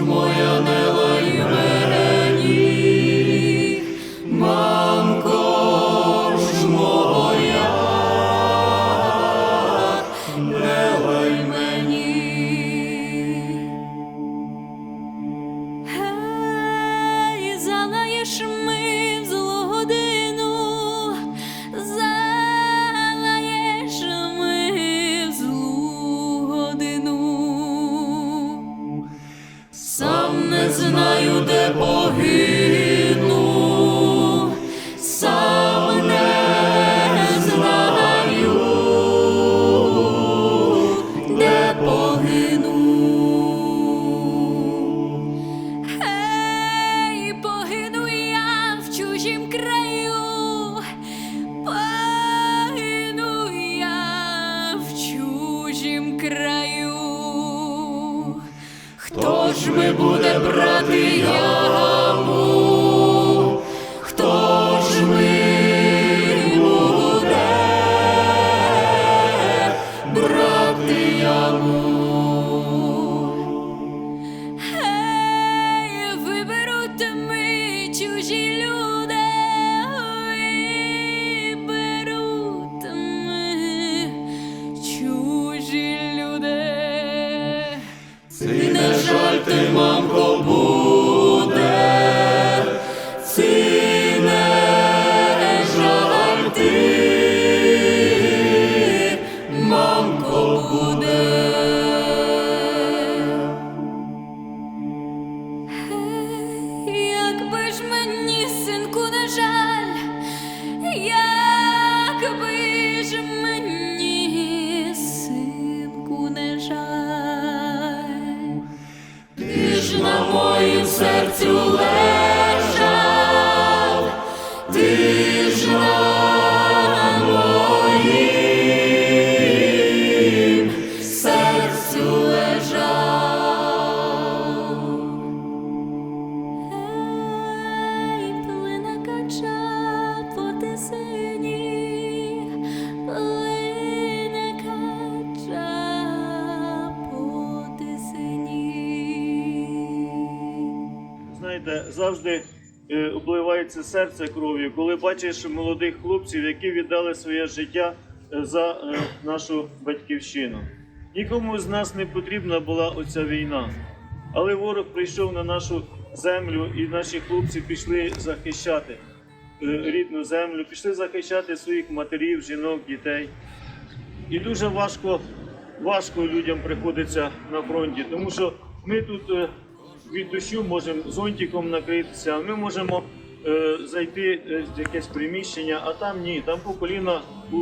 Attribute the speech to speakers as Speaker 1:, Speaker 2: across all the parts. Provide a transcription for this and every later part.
Speaker 1: ж моя не ж
Speaker 2: ми
Speaker 1: буде брати яму? Ти, мамко,
Speaker 3: Знаєте, завжди е, обливається серце кров'ю, коли бачиш молодих хлопців, які віддали своє життя е, за е, нашу батьківщину. Нікому з нас не потрібна була оця війна, але ворог прийшов на нашу землю, і наші хлопці пішли захищати рідну землю, пішли захищати своїх матерів, жінок, дітей. І дуже важко, важко людям приходиться на фронті, тому що ми тут від дощу можемо зонтиком накритися, ми можемо е, зайти е, в якесь приміщення, а там ні, там по коліна у,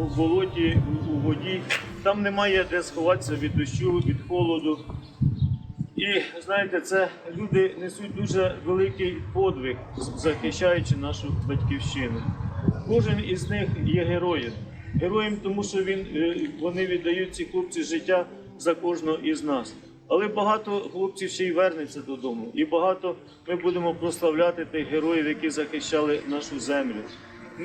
Speaker 3: у болоті, у, у воді, там немає де сховатися від дощу, від холоду. І знаєте, це люди несуть дуже великий подвиг, захищаючи нашу батьківщину. Кожен із них є героєм. Героєм, тому що він, е, вони віддають ці хлопці життя за кожного із нас. Але багато хлопців ще й вернеться додому, і багато ми будемо прославляти тих героїв, які захищали нашу землю.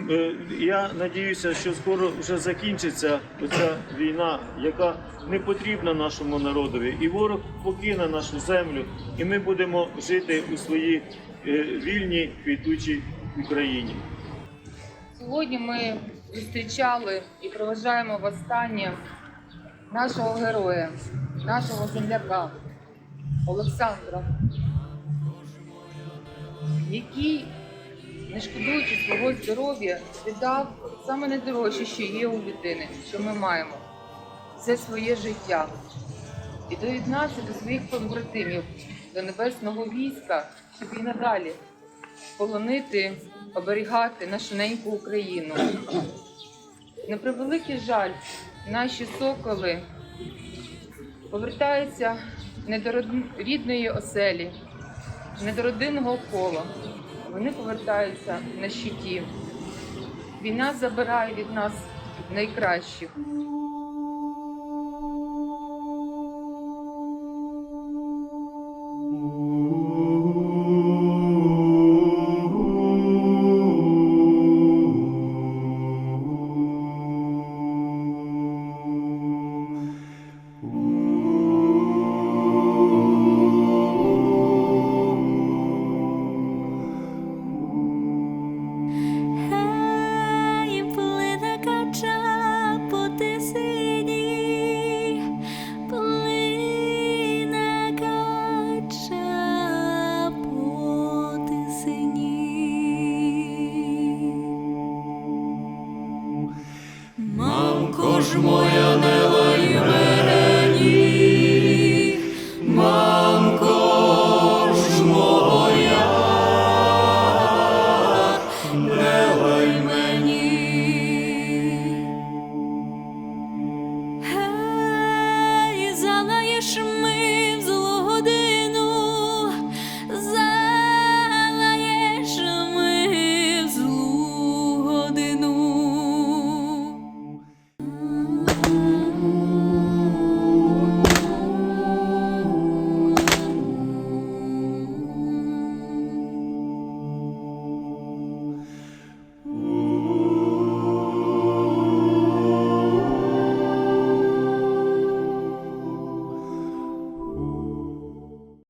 Speaker 3: Е, Я надіюся, що скоро вже закінчиться ця війна, яка не потрібна нашому народові, і ворог покине нашу землю, і ми будемо жити у своїй е, вільній квітучій Україні.
Speaker 4: Сьогодні ми зустрічали і проважаємо востаннє нашого героя, нашого земляка Олександра, який, не шкодуючи свого здоров'я, віддав саме найдорожче, що є у людини, що ми маємо це своє життя. І доєднався до своїх побратимів, до небесного війська, щоб і надалі полонити, оберігати нашу неньку Україну. На превеликий жаль, наші соколи повертаються не до рідної оселі, не до родинного кола. Вони повертаються на щиті. Війна забирає від нас найкращих.
Speaker 1: ж моя нелай берег, мамко ж моя, не лай мені.